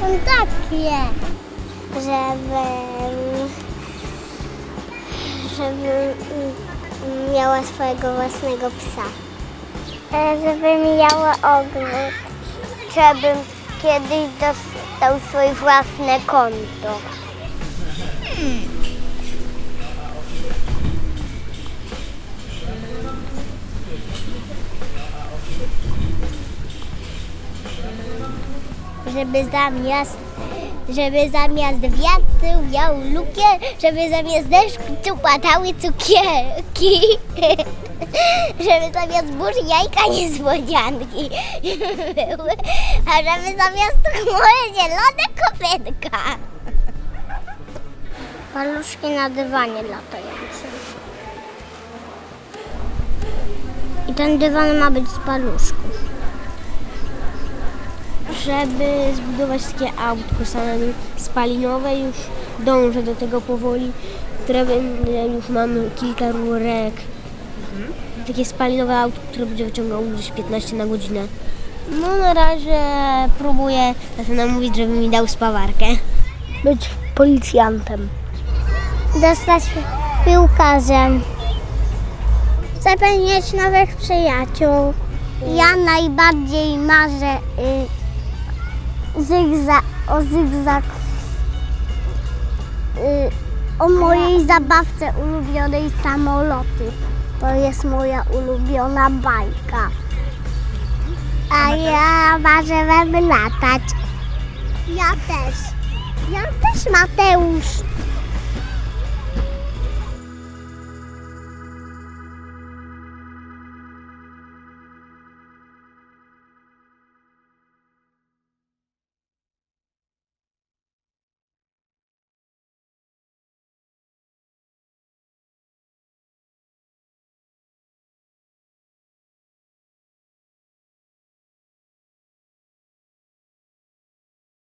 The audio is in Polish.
Takie, żebym, miała swojego własnego psa. E, żebym miała ogród. Żebym kiedyś dostał swoje własne konto. Hmm. Żeby zamiast żeby zamiast wiatru wiał lukier, żeby zamiast deszczu padały cukierki, żeby zamiast burzy jajka niespodzianki były, a żeby zamiast chmury zielone kopytka. Paluszki na dywanie latające. I ten dywan ma być z paluszków. Żeby zbudować takie autko salony spalinowe, już dążę do tego powoli, które będę, już mam kilka rurek. Takie spalinowe autko, które będzie wyciągało gdzieś 15 na godzinę. No na razie próbuję tata namówić, żeby mi dał spawarkę. Być policjantem. Dostać piłkarzem. Zapewniać nowych przyjaciół. Ja najbardziej marzę y, zygza, o zygzak. Y, o mojej zabawce ulubionej samoloty. To jest moja ulubiona bajka. A ja marzę żeby latać. Ja też. Ja też, Mateusz.